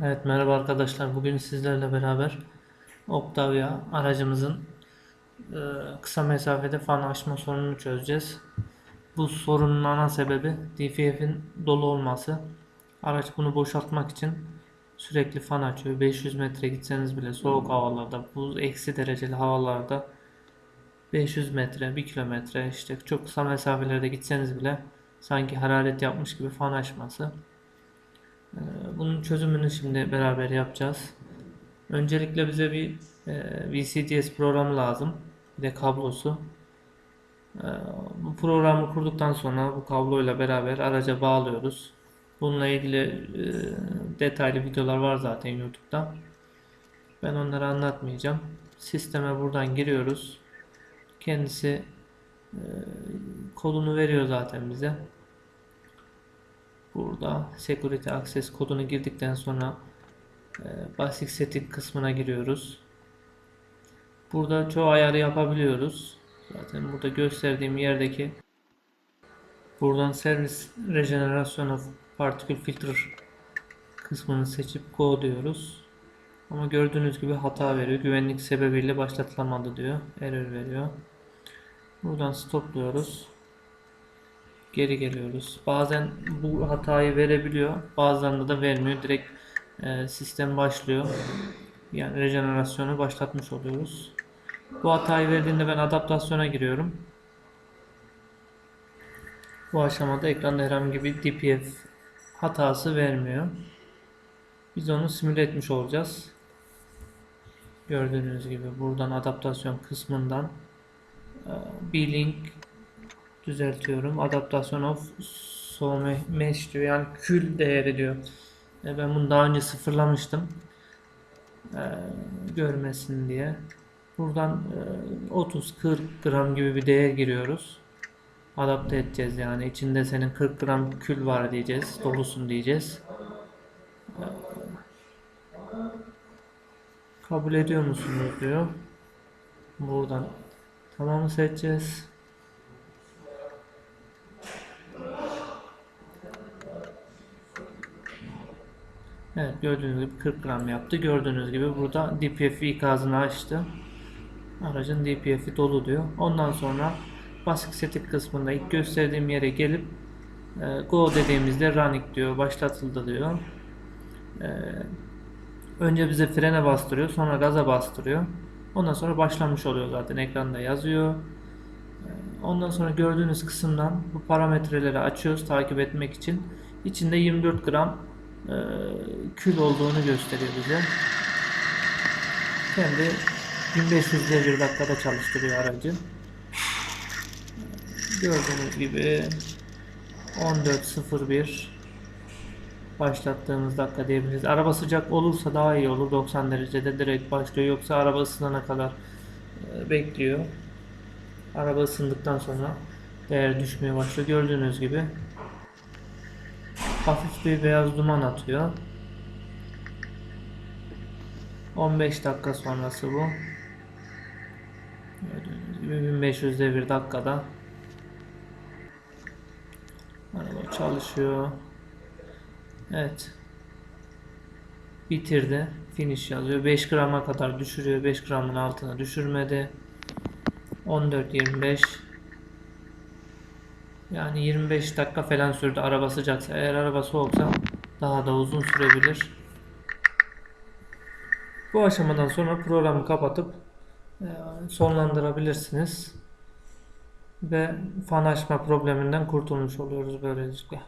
Evet merhaba arkadaşlar. Bugün sizlerle beraber Octavia aracımızın e, kısa mesafede fan açma sorununu çözeceğiz. Bu sorunun ana sebebi DFF'in dolu olması. Araç bunu boşaltmak için sürekli fan açıyor. 500 metre gitseniz bile soğuk havalarda, buz eksi dereceli havalarda 500 metre, 1 kilometre işte çok kısa mesafelerde gitseniz bile sanki hararet yapmış gibi fan açması. Ee, Bunun çözümünü şimdi beraber yapacağız. Öncelikle bize bir e, VCDS programı lazım. Bir de kablosu. Ee, Bu programı kurduktan sonra bu kabloyla beraber araca bağlıyoruz. Bununla ilgili e, detaylı videolar var zaten YouTube'da. Ben onları anlatmayacağım. Sisteme buradan giriyoruz. Kendisi e, kodunu veriyor zaten bize. Burada Security Access kodunu girdikten sonra e, Basic Setting kısmına giriyoruz. Burada çoğu ayarı yapabiliyoruz. Zaten burada gösterdiğim yerdeki buradan Service Regeneration of Particle Filter kısmını seçip Go diyoruz. Ama gördüğünüz gibi hata veriyor. Güvenlik sebebiyle başlatılamadı diyor. Error veriyor. Buradan stopluyoruz geri geliyoruz. Bazen bu hatayı verebiliyor. Bazılarında da vermiyor. Direkt e, sistem başlıyor. Yani rejenerasyonu başlatmış oluyoruz. Bu hatayı verdiğinde ben adaptasyona giriyorum. Bu aşamada ekranda herhangi bir DPF hatası vermiyor. Biz onu simüle etmiş olacağız. Gördüğünüz gibi buradan adaptasyon kısmından e, B-Link düzeltiyorum. Adaptasyon of so mesh diyor. Yani kül değeri diyor. E, ben bunu daha önce sıfırlamıştım. E, görmesin diye. Buradan e, 30-40 gram gibi bir değer giriyoruz. Adapte edeceğiz yani. İçinde senin 40 gram kül var diyeceğiz. Dolusun diyeceğiz. E, kabul ediyor musunuz diyor. Buradan tamamı seçeceğiz. Evet gördüğünüz gibi 40 gram yaptı. Gördüğünüz gibi burada DPF ikazını açtı. Aracın DPF'i dolu diyor. Ondan sonra basic setting kısmında ilk gösterdiğim yere gelip e, go dediğimizde running diyor. Başlatıldı diyor. E, önce bize frene bastırıyor. Sonra gaza bastırıyor. Ondan sonra başlamış oluyor zaten. Ekranda yazıyor. E, Ondan sonra gördüğünüz kısımdan bu parametreleri açıyoruz takip etmek için. İçinde 24 gram e, olduğunu gösteriyor bize. Kendi 1500 bir dakikada çalıştırıyor aracı. Gördüğünüz gibi 14.01 başlattığımız dakika diyebiliriz. Araba sıcak olursa daha iyi olur. 90 derecede direkt başlıyor. Yoksa araba ısınana kadar e, bekliyor. Araba ısındıktan sonra değer düşmeye başlıyor. Gördüğünüz gibi hafif bir beyaz duman atıyor. 15 dakika sonrası bu. Gördüğünüz gibi 1500'de bir dakikada araba çalışıyor. Evet. Bitirdi. Finish yazıyor. 5 grama kadar düşürüyor. 5 gramın altına düşürmedi. 14.25 yani 25 dakika falan sürdü araba sıcaksa. Eğer araba soğuksa daha da uzun sürebilir. Bu aşamadan sonra programı kapatıp e, sonlandırabilirsiniz. Ve fan açma probleminden kurtulmuş oluyoruz böylelikle.